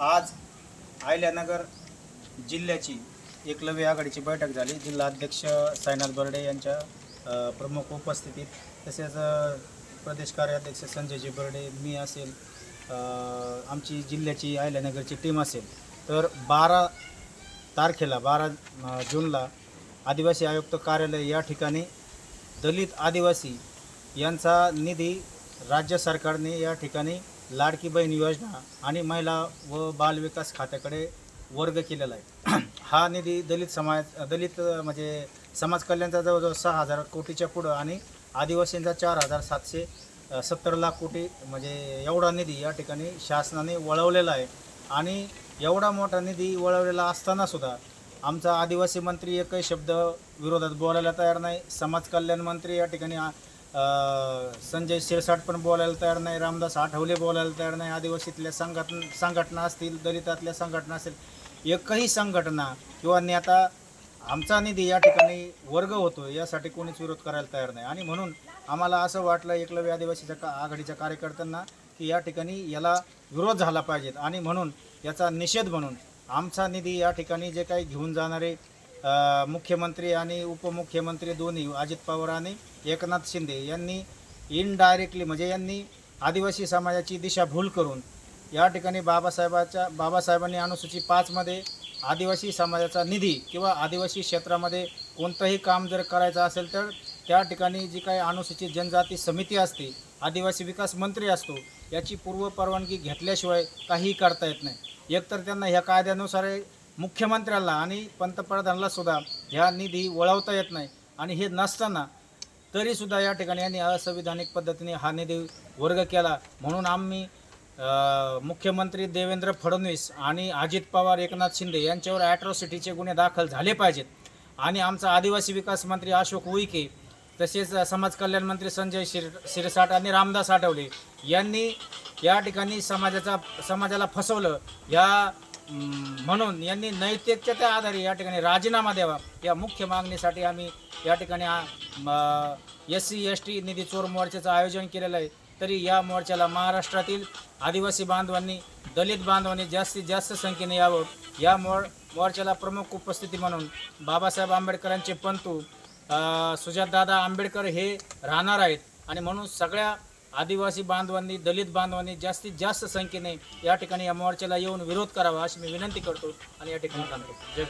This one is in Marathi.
आज अहिल्यानगर जिल्ह्याची एकलव्य आघाडीची बैठक झाली. जिल्हा अध्यक्ष सायनाथ बर्डे यांच्या प्रमुख उपस्थितीत तसेच प्रदेश कार्याध्यक्ष संजयजी बर्डे मी असेल आमची जिल्ह्याची अहिल्यानगरची टीम असेल. तर बारा तारखेला बारा जूनला आदिवासी आयुक्त कार्यालय या ठिकाणी दलित आदिवासी यांचा निधी राज्य सरकारने या ठिकाणी लाडकी बहीण योजना आणि महिला व बालविकास खात्याकडे वर्ग केलेला आहे. हा निधी दलित समाज दलित म्हणजे समाज कल्याणचा जवळजवळ सहा हजार कोटीच्या पुढं आणि आदिवासींचा चार हजार सातशे सत्तर लाख कोटी म्हणजे एवढा निधी या ठिकाणी शासनाने वळवलेला आहे. आणि एवढा मोठा निधी वळवलेला असतानासुद्धा आमचा आदिवासी मंत्री एकही शब्द विरोधात बोलायला तयार नाही. समाज कल्याण मंत्री या ठिकाणी संजय शिरसाट पण बोलायला तयार नाही रामदास आठवले बोलायला तयार नाही आदिवासीतल्या संघटन संघटना असतील दलितातल्या संघटना असतील एकही संघटना किंवा नेता आमचा निधी या ठिकाणी वर्ग होतो यासाठी कोणीच विरोध करायला तयार नाही. आणि म्हणून आम्हाला असं वाटलं एकलव्य आदिवासीच्या का आघाडीच्या कार्यकर्त्यांना की या ठिकाणी याला विरोध झाला पाहिजेत आणि म्हणून याचा निषेध म्हणून आमचा निधी या ठिकाणी जे काही घेऊन जाणारे मुख्यमंत्री आणि उपमुख्यमंत्री दोन्ही अजित पवार आणि एकनाथ शिंदे यांनी इनडायरेक्टली म्हणजे यांनी आदिवासी समाजाची दिशाभूल करून या ठिकाणी बाबासाहेबाच्या बाबासाहेबांनी अनुसूची पाचमध्ये आदिवासी समाजाचा निधी किंवा आदिवासी क्षेत्रामध्ये कोणतंही काम जर करायचं असेल तर त्या ठिकाणी जी काही अनुसूचित जनजाती समिती असते आदिवासी विकास मंत्री असतो याची पूर्व परवानगी घेतल्याशिवाय काहीही करता येत नाही. एकतर त्यांना ह्या कायद्यानुसार मुख्यमंत्र्याला आणि पंतप्रधानाला सुद्धा ह्या निधी वळवता येत नाही आणि हे नसताना तरीसुद्धा या ठिकाणी यांनी असंविधानिक पद्धतीने हा निधी वर्ग केला. म्हणून आम्ही मुख्यमंत्री देवेंद्र फडणवीस आणि अजित पवार एकनाथ शिंदे यांच्यावर ॲट्रॉसिटीचे गुन्हे दाखल झाले पाहिजेत. आणि आमचा आदिवासी विकास मंत्री अशोक उईके तसेच समाज कल्याण मंत्री संजय शिर शिरसाट आणि रामदास आठवले यांनी या ठिकाणी समाजाचा समाजाला फसवलं. या म्हणून यांनी नैतिकतेच्या आधारे या ठिकाणी राजीनामा द्यावा. या मुख्य मागणीसाठी आम्ही या ठिकाणी एस सी एस टी निधी चोर मोर्चाचं आयोजन केलेलं आहे. तरी या मोर्चाला महाराष्ट्रातील आदिवासी बांधवांनी दलित बांधवांनी जास्तीत जास्त संख्येने यावं. या मोर मोर्चाला प्रमुख उपस्थिती म्हणून बाबासाहेब आंबेडकरांचे पंतू सुजातदादा आंबेडकर हे राहणार आहेत. आणि म्हणून सगळ्या आदिवासी बांधवांनी दलित बांधवांनी जास्तीत जास्त संख्येने या ठिकाणी या मोर्चाला येऊन विरोध करावा अशी मी विनंती करतो आणि या ठिकाणी थांबतो जय